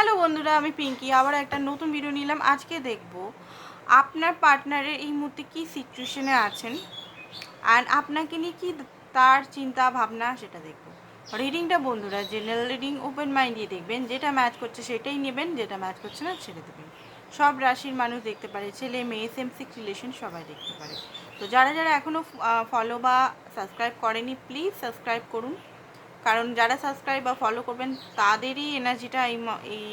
Hello বন্ধুরা, আমি পিঙ্কি। আবার একটা নতুন ভিডিও নিলাম। আজকে দেখব আপনার পার্টনারের এই মুহূর্তে কী সিচুয়েশনে আছেন? অ্যান্ড আপনাকে নিয়ে কী তার চিন্তা ভাবনা সেটা দেখব। রিডিংটা বন্ধুরা জেনারেল রিডিং ওপেন মাইন্ড দিয়ে দেখবেন। যেটা ম্যাচ করছে সেটাই নেবেন, যেটা ম্যাচ করছে না ছেড়ে দেবেন। সব রাশির মানুষ দেখতে পারে, ছেলে, মেয়ে সেম সিক্স রিলেশন সবাই দেখতে পারে। তো যারা যারা এখনও ফলো বা সাবস্ক্রাইব করেনি প্লিজ সাবস্ক্রাইব করুন। কারণ যারা সাবস্ক্রাইব বা ফলো করবেন, তাদেরই এনার্জিটা এই এই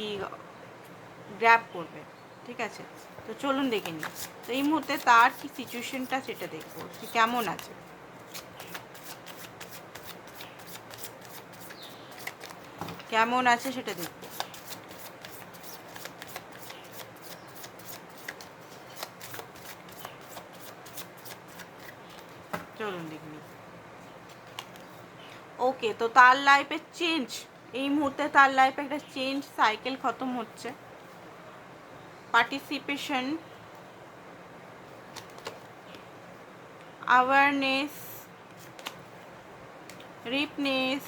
গ্র্যাপ করবে। ঠিক আছে? তো চলুন দেখে নিই। তো এই মুহূর্তে তার কি সিচুয়েশনটা সেটা দেখব সে কেমন আছে। কেমন আছে সেটা দেখব চলুন দেখে নিই ওকে তো তার লাইফে চেঞ্জ এই মুহূর্তে তার লাইফে একটা চেঞ্জ সাইকেল খতম হচ্ছে। Participation awareness ripeness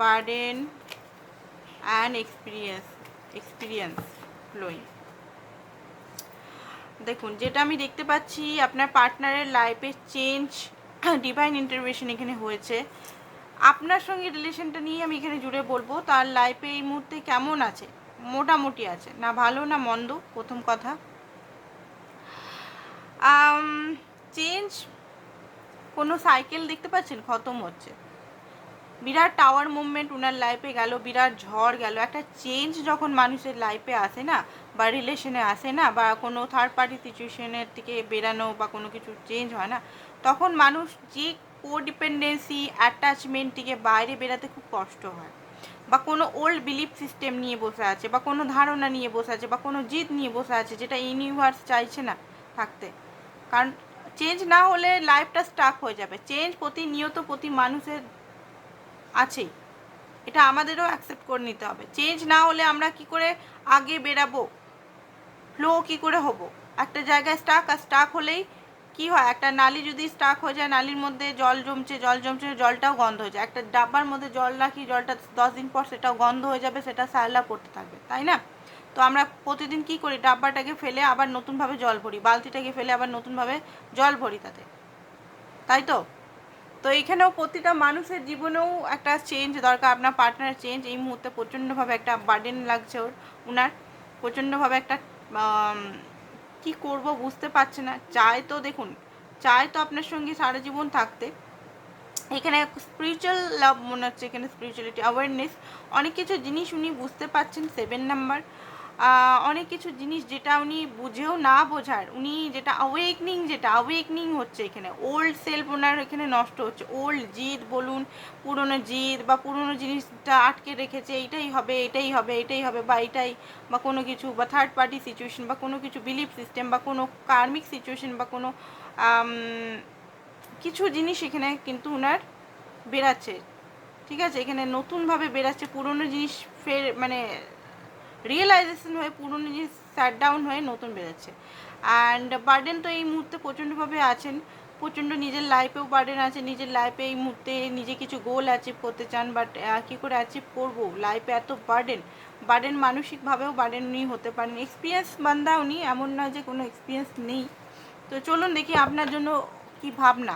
burden and experience experience flowing দেখুন, যেটা আমি দেখতে পাচ্ছি, আপনার পার্টনারের লাইফে চেঞ্জ ডিভাইন ইন্টারভেশন এখানে হয়েছে। আপনার সঙ্গে রিলেশনটা নিয়ে আমি এখানে জুড়ে বলব, তার লাইফে এই মুহূর্তে কেমন আছে? মোটামুটি আছে। না ভালো, না মন্দ? প্রথম কথা। চেঞ্জ কোনো সাইকেল দেখতে পাচ্ছেন? খতম হচ্ছে। বিরাট টাওয়ার মুভমেন্ট ওনার লাইফে গেল, বিরাট ঝড় গেল। একটা চেঞ্জ যখন মানুষের লাইফে আসে না, বা রিলেশনে আসে না, বা কোনো থার্ড পার্টি সিচুয়েশনের থেকে বেরানো বা কোনো কিছু চেঞ্জ হয় না, তখন মানুষ যে কোডিপেন্ডেন্সি অ্যাটাচমেন্ট থেকে বাইরে বেরাতে খুব কষ্ট হয়। বা কোনো ওল্ড বিলিফ সিস্টেম নিয়ে বসে আছে, বা কোনো ধারণা নিয়ে বসে আছে, বা কোনো জিদ নিয়ে বসে আছে, যেটা ইউনিভার্স চাইছে না থাকতে। কারণ চেঞ্জ না হলে লাইফটা স্টাক হয়ে যাবে। চেঞ্জ প্রতিনিয়ত প্রতি মানুষের আছেই। এটা আমাদেরও অ্যাকসেপ্ট করে নিতে হবে। চেঞ্জ না হলে আমরা কি করে আগে বেরাবো? ফ্লো কি করে হব? একটা জায়গায় স্টাক আর স্টাক হলেই কি হয়? একটা নালি যদি স্টাক হয়ে যায়, নালির মধ্যে জল জমছে জল জমছে, জলটাও গন্ধ হয়ে যায়। একটা ডাব্বার মধ্যে জল রাখি, জলটা দশ দিন পর সেটাও গন্ধ হয়ে যাবে, সেটা সায়লা পড়তে থাকবে, তাই না? তো আমরা প্রতিদিন কি করি? ডাব্বাটাকে ফেলে আবার নতুনভাবে জল ভরি, বালতিটাকে ফেলে আবার নতুনভাবে জল ভরি তাতে। তাই তো? তো এখানেও প্রতিটা মানুষের জীবনেও একটা চেঞ্জ দরকার, আপনার পার্টনার চেঞ্জ এই মুহূর্তে প্রচণ্ডভাবে একটা বার্ডেন লাগছে ওর, উনার। প্রচণ্ডভাবে একটা কি করব বুঝতে পারছে না। চায় তো দেখুন, চায় তো আপনার সঙ্গে সারা জীবন থাকতে। এখানে স্পিরিচুয়াল লাভ মনে হচ্ছে, এখানে স্পিরিচুয়ালিটি অ্যাওয়ারনেস অনেক কিছু জিনিস উনি বুঝতে পারছেন সেভেন নাম্বার অনেক কিছু জিনিস যেটা উনি বুঝেও না বোঝার, উনি যেটা অ্যাওয়েকনিং যেটা অ্যাওয়েকনিং হচ্ছে এখানে ওল্ড সেলফ ওনার এখানে নষ্ট হচ্ছে ওল্ড জিদ বলুন, পুরনো জিদ বা পুরনো জিনিসটা আটকে রেখেছে, এইটাই হবে এটাই হবে এটাই হবে বা এটাই বা কোনো কিছু বা থার্ড পার্টি সিচুয়েশন বা কোনো কিছু বিলিফ সিস্টেম বা কোনো কার্মিক সিচুয়েশন বা কোনো কিছু জিনিস এখানে কিন্তু ওনার বেরাচ্ছে ঠিক আছে? এখানে নতুনভাবে বেরাচ্ছে পুরনো জিনিস ফের মানে রিয়েলাইজেশন হয়ে, পুরনো জিনিস স্যাট ডাউন হয়ে নতুন বেরোচ্ছে। অ্যান্ড বার্ডেন তো এই মুহূর্তে প্রচণ্ডভাবে আছেন। প্রচণ্ড নিজের লাইফেও বার্ডেন আছে। নিজের লাইফে এই মুহূর্তে নিজে কিছু গোল অ্যাচিভ করতে চান বাট কী করে অ্যাচিভ করব? লাইফে এত বার্ডেন বার্ডেন মানসিকভাবেও বার্ডেন উনি হতে পারেন। এক্সপিরিয়েন্স বান্দা উনি এমন নয় যে কোনো এক্সপিরিয়েন্স নেই। তো চলুন দেখি আপনার জন্য কি ভাবনা।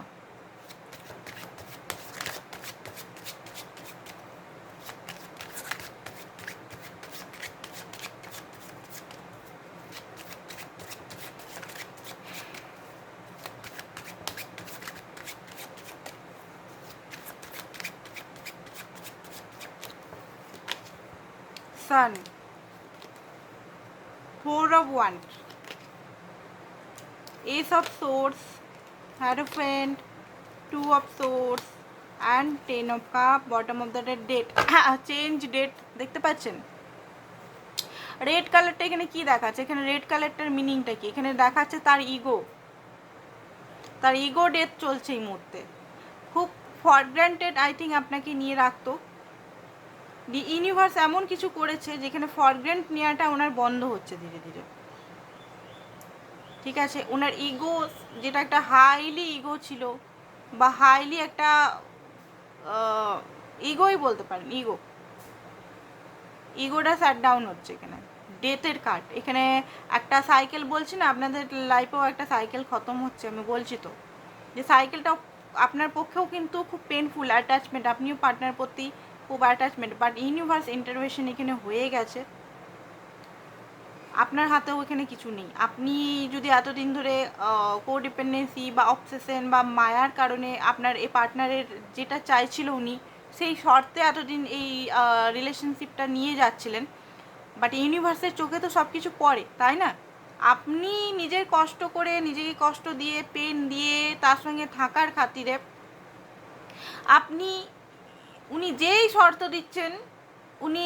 Sun. Four of Wands. Ace of Swords. Hierophant. Two of Swords. And Ten of Cup. Bottom of the deck. Date. Change date. দেখতে পাচ্ছেন রেড কালারটা এখানে কি দেখাচ্ছে এখানে রেড কালারটার মিনিংটা কি এখানে দেখাচ্ছে তার ইগো তার ইগো ডেথ চলছে এই মুহূর্তে খুব ফর গ্রান্টেড আই থিঙ্ক আপনাকে নিয়ে রাখতো দি ইউনিভার্স এমন কিছু করেছে যেখানে ফরগ্রেন্ট নেওয়াটা ওনার বন্ধ হচ্ছে ধীরে ধীরে। ঠিক আছে? ওনার ইগো যেটা একটা হাইলি ইগো ছিল বা হাইলি একটা ইগোই বলতে পারেন, ইগো। ইগোটা স্যাট ডাউন হচ্ছে এখানে। ডেথের কার্ড। এখানে একটা সাইকেল বলছি না, আপনাদের লাইফেও একটা সাইকেল খতম হচ্ছে, আমি বলছি তো। যে সাইকেলটা আপনার পক্ষেও কিন্তু খুব পেনফুল অ্যাটাচমেন্ট আপনিও পার্টনার প্রতি খুব অ্যাটাচমেন্ট বাট ইউনিভার্স ইন্টারভেশন এখানে হয়ে গেছে। আপনার হাতেও এখানে কিছু নেই। আপনি যদি এতদিন ধরে কোডিপেন্ডেন্সি বা অবসেশন বা মায়ার কারণে আপনার এই পার্টনারের যেটা চাইছিল উনি, সেই শর্তে এতদিন এই রিলেশনশিপটা নিয়ে যাচ্ছিলেন। বাট ইউনিভার্সের চোখে তো সব কিছু পড়ে, তাই না? আপনি নিজের কষ্ট করে, নিজেকে কষ্ট দিয়ে পেন দিয়ে, তার সঙ্গে থাকার খাতিরে আপনি উনি যেই শর্ত দিচ্ছেন, উনি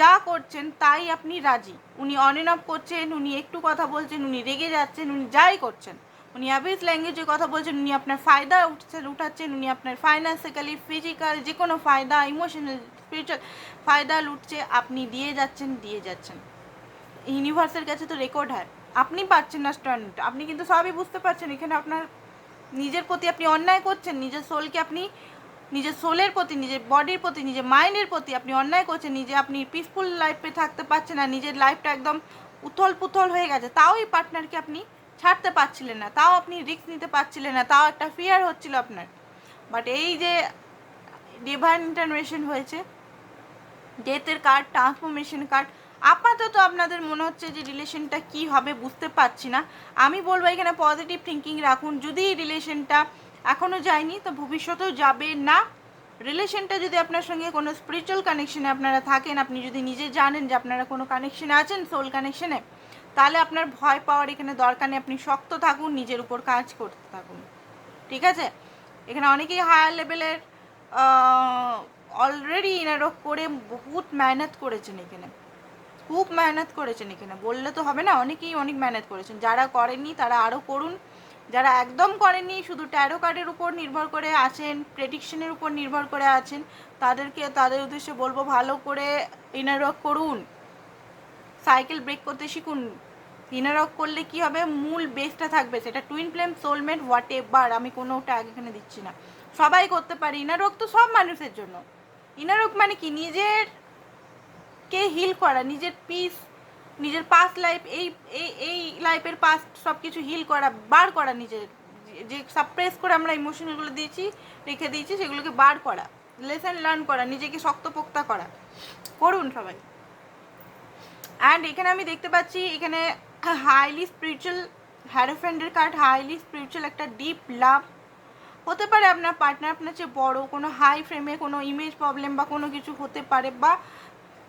যা করছেন তাই আপনি রাজি। উনি অন এন অফ করছেন, উনি একটু কথা বলছেন, উনি রেগে যাচ্ছেন, উনি যাই করছেন। উনি অ্যাবিস ল্যাঙ্গুয়েজে কথা বলছেন, উনি আপনার ফায়দা উঠছেন, উঠাচ্ছেন, উনি আপনার ফাইন্যান্সিক্যালি ফিজিক্যাল যে কোনো ফায়দা ইমোশনাল স্পিরিচুয়াল ফায়দা লুটছে, আপনি দিয়ে যাচ্ছেন দিয়ে যাচ্ছেন। ইউনিভার্সের কাছে তো রেকর্ড হয়। আপনি পাচ্ছেন না স্ট্যান্ড আপনি কিন্তু সবই বুঝতে পারছেন। এখানে আপনার নিজের প্রতি আপনি অন্যায় করছেন, নিজের সোলকে আপনি নিজের সোলের প্রতি, নিজের বডির প্রতি, নিজের মাইন্ডের প্রতি আপনি অন্যায় করছেন, নিজে আপনি পিসফুল লাইফে থাকতে পারছেন না, নিজের লাইফটা একদম উথল পুথল হয়ে গেছে, তাও এই পার্টনারকে আপনি ছাড়তে পারছিলেন না, তাও আপনি রিস্ক নিতে পারছিলেন না, তাও একটা ফিয়ার হচ্ছিল আপনার। বাট এই যে ডিভাইন ইন্টারভেনশন হয়েছে ডেথের কার্ড ট্রান্সফরমেশন কার্ড আপাতত আপনাদের মনে হচ্ছে যে রিলেশনটা কি হবে বুঝতে পারছি না। আমি বলব এখানে পজিটিভ থিঙ্কিং রাখুন, যদি রিলেশনটা এখনও যায়নি, তো ভবিষ্যতেও যাবে না। রিলেশনটা যদি আপনার সঙ্গে কোনো স্পিরিচুয়াল কানেকশনে আপনারা থাকেন, আপনি যদি নিজে জানেন যে আপনারা কোনো কানেকশনে আছেন সোল কানেকশনে তাহলে আপনার ভয় পাওয়ার এখানে দরকার নেই। আপনি শক্ত থাকুন, নিজের উপর কাজ করতে থাকুন। ঠিক আছে? এখানে অনেকেই হায়ার লেভেলের অলরেডি ইনারো করে বহুত মেহনত করেছেন এখানে। খুব মেহনত করেছেন এখানে। বললে তো হবে না, অনেকেই অনেক মেহনত করেছেন। যারা করেননি, তারা আরও করুন। যারা একদম করেননি, শুধু ট্যারো কার্ডের উপর নির্ভর করে আছেন প্রেডিকশনের উপর নির্ভর করে আছেন, তাদেরকে, তাদের উদ্দেশ্যে বলব ভালো করে ইনার ওয়ার্ক করুন। সাইকেল ব্রেক করতে শিখুন। ইনার ওয়ার্ক করলে কি হবে? মূল বেসটা থাকবে সেটা twin flame soulmate whatever আমি কোনো ট্যাগ এখানে দিচ্ছি না। সবাই করতে পারে ইনার ওয়ার্ক তো সব মানুষের জন্য। ইনার ওয়ার্ক মানে কি? নিজের কে হিল করা, নিজের পিস নিজের পাস্ট লাইফ এই এই এই লাইফের পাস্ট সব কিছু হিল করা, বার করা নিজের, যে সাপ্রেস করে আমরা ইমোশনগুলো দিয়েছি, রেখে দিয়েছি, সেগুলোকে বার করা লেসন লার্ন করা, নিজেকে শক্তপোক্তা করা। করুন সবাই। অ্যান্ড এখানে আমি দেখতে পাচ্ছি, এখানে হাইলি স্পিরিচুয়াল হ্যারোফ্রেন্ডের কার্ড হাইলি স্পিরিচুয়াল একটা ডিপ লাভ হতে পারে আপনার পার্টনার আপনার চেয়ে বড়ো, কোনো হাই ফ্রেমে কোনো ইমেজ প্রবলেম বা কোনো কিছু হতে পারে বা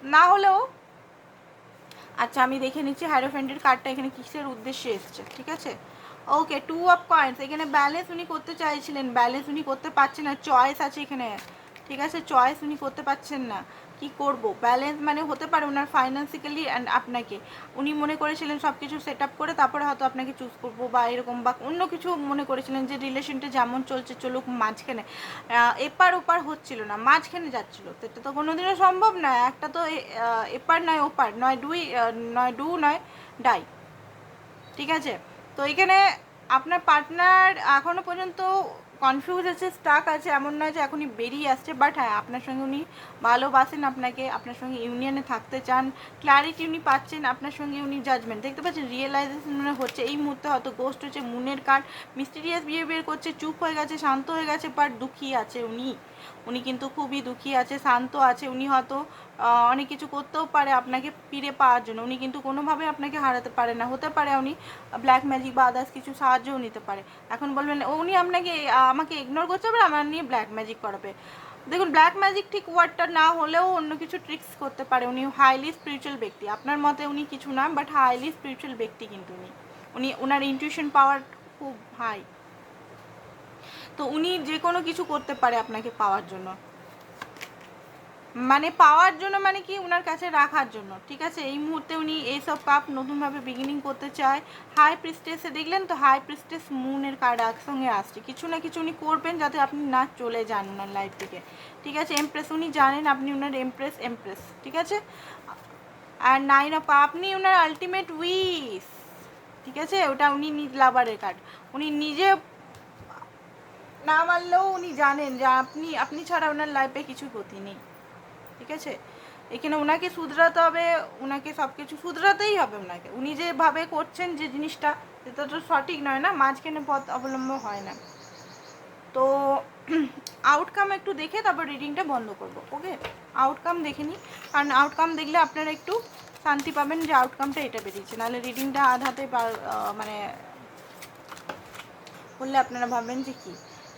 না হলেও আচ্ছা আমি দেখে নিচ্ছি হ্যারোফ্রেন্ডের কার্ডটা এখানে কিসের উদ্দেশ্যে এসছে, ঠিক আছে? ওকে টু অফ কয়েন্স এখানে ব্যালেন্স উনি করতে চাইছিলেন ব্যালেন্স উনি করতে পারছেন না চয়েস আছে এখানে, ঠিক আছে? চয়েস উনি করতে পারছেন না। কি করব? ব্যালেন্স মানে হতে পারে ওনার ফাইন্যান্সিক্যালি অ্যান্ড আপনাকে। উনি মনে করেছিলেন সব কিছু সেট আপ করে তারপরে হয়তো আপনাকে চুজ করব বা এরকম বা অন্য কিছু মনে করেছিলেন যে রিলেশনটা যেমন চলছে চলুক মাঝখানে। এপার ওপার হচ্ছিল না, মাঝখানে যাচ্ছিল। সেটা তো কোনোদিনও সম্ভব নয়। একটা তো এপার নয়, ওপার নয় ডুই নয় ডু নয়, ডাই। ঠিক আছে? তো এখানে আপনার পার্টনার এখনও পর্যন্ত কনফিউজ আছে স্টাক আছে, এমন নয় যে এখনই বেরিয়ে আসছে। বাট হ্যাঁ আপনার সঙ্গে উনি ভালোবাসেন আপনাকে, আপনার সঙ্গে ইউনিয়নে থাকতে চান ক্ল্যারিটি উনি পাচ্ছেন, আপনার সঙ্গে উনি জাজমেন্ট দেখতে পাচ্ছেন রিয়েলাইজেশন মানে হচ্ছে, এই মুহূর্তে হয়তো গোস্ট হচ্ছে মুনের কার্ড মিস্টিরিয়াস বিহেভিয়ার করছে, চুপ হয়ে গেছে, শান্ত হয়ে গেছে বাট দুঃখী আছে উনি। উনি কিন্তু খুবই দুঃখী আছে, শান্ত আছে, উনি হয়তো অনেক কিছু করতেও পারে আপনাকে ফিরে পাওয়ার জন্য। উনি কিন্তু কোনোভাবে আপনাকে হারাতে পারে না, হতে পারে উনি ব্ল্যাক ম্যাজিক বা আদার্স কিছু সাহায্যও নিতে পারে। এখন বলবেন, উনি আপনাকে আমাকে ইগনোর করতে পারে আমার নিয়ে ব্ল্যাক ম্যাজিক করাবে। দেখুন ব্ল্যাক ম্যাজিক ঠিক ওয়ার্ডটা না হলেও অন্য কিছু ট্রিক্স করতে পারে। উনি হাইলি স্পিরিচুয়াল ব্যক্তি। আপনার মতে উনি কিছু না বাট হাইলি স্পিরিচুয়াল ব্যক্তি কিন্তু উনি। উনি ওনার ইনটিউশন পাওয়ার খুব হাই তো উনি যে কোনো কিছু করতে পারে আপনাকে পাওয়ার জন্য। মানে পাওয়ার জন্য মানে কি ওনার কাছে রাখার জন্য, ঠিক আছে? এই মুহূর্তে উনি এইসব পাপ নতুনভাবে বিগিনিং করতে চায়। হাই প্রিস্টেসে দেখলেন তো হাই প্রিস্টেস মুনের কার্ড একসঙ্গে আসছে। কিছু না কিছু উনি করবেন যাতে আপনি না চলে যান ওনার লাইফ থেকে। ঠিক আছে? এমপ্রেস উনি জানেন আপনি ওনার এমপ্রেস এমপ্রেস ঠিক আছে? আর নাইন অফ আপনি ওনার আলটিমেট উইস ঠিক আছে? ওটা উনি লাভারের কার্ড উনি নিজে না মানলেও উনি জানেন যে আপনি আপনি ছাড়া ওনার লাইফে কিছু গতি নেই। ঠিক আছে? এখানে ওনাকে শুধরাতে হবে ওনাকে সব কিছু শুধরাতেই হবে ওনাকে উনি যেভাবে করছেন যে জিনিসটা সেটা তো সঠিক নয় না, মাঝখানে পথ অবলম্বন হয় না। তো আউটকাম একটু দেখে তারপর রিডিংটা বন্ধ করব ওকে আউটকাম দেখে নিই। কারণ আউটকাম দেখলে আপনারা একটু শান্তি পাবেন যে আউটকামটা এটা বেরিয়েছে। নাহলে রিডিংটা আধাতে মানে বললে আপনারা ভাববেন যে কি?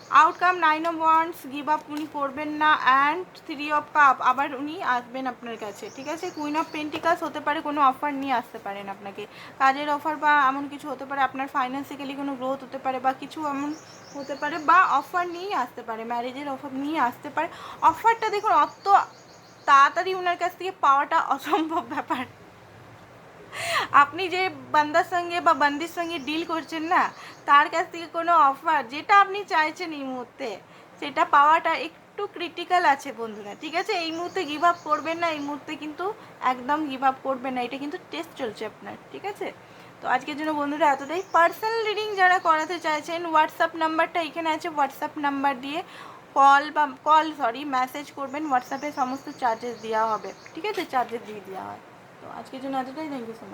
Outcome nine of wands give up উনি করবেন না অ্যান্ড থ্রি অফ কাপ আবার উনি আসবেন আপনার কাছে, ঠিক আছে? কুইন অফ পেন্টিকাস হতে পারে, কোনো অফার নিয়ে আসতে পারেন আপনাকে। কাজের অফার বা এমন কিছু হতে পারে, আপনার ফাইন্যান্সিক্যালি কোনো গ্রোথ হতে পারে, বা কিছু এমন হতে পারে, বা অফার নিয়েই আসতে পারে ম্যারেজের অফার নিয়ে আসতে পারে। অফারটা দেখুন, অত তাড়াতাড়ি ওনার কাছ থেকে পাওয়াটা অসম্ভব ব্যাপার। আপনি যে বান্দার সঙ্গে বা বান্দির সঙ্গে ডিল করছেন না, তার কাছ থেকে কোনো অফার যেটা আপনি চাইছেন এই মুহূর্তে, সেটা পাওয়াটা একটু ক্রিটিক্যাল আছে বন্ধুরা, ঠিক আছে? এই মুহূর্তে গিভ আপ করবেন না, এই মুহূর্তে কিন্তু একদম গিভ আপ করবেন না, এটা কিন্তু টেস্ট চলছে আপনার, ঠিক আছে? তো আজকের জন্য বন্ধুরা এতটাই। পার্সোনাল রিডিং যারা করাতে চাইছেন হোয়াটসঅ্যাপ নাম্বারটা এখানে আছে হোয়াটসঅ্যাপ নাম্বার দিয়ে কল বা কল সরি মেসেজ করবেন হোয়াটসঅ্যাপে সমস্ত চার্জেস দেওয়া হবে, ঠিক আছে? চার্জেস দিয়ে দেওয়া হয়। তো আজকের জন্য এতটাই। Thank you so much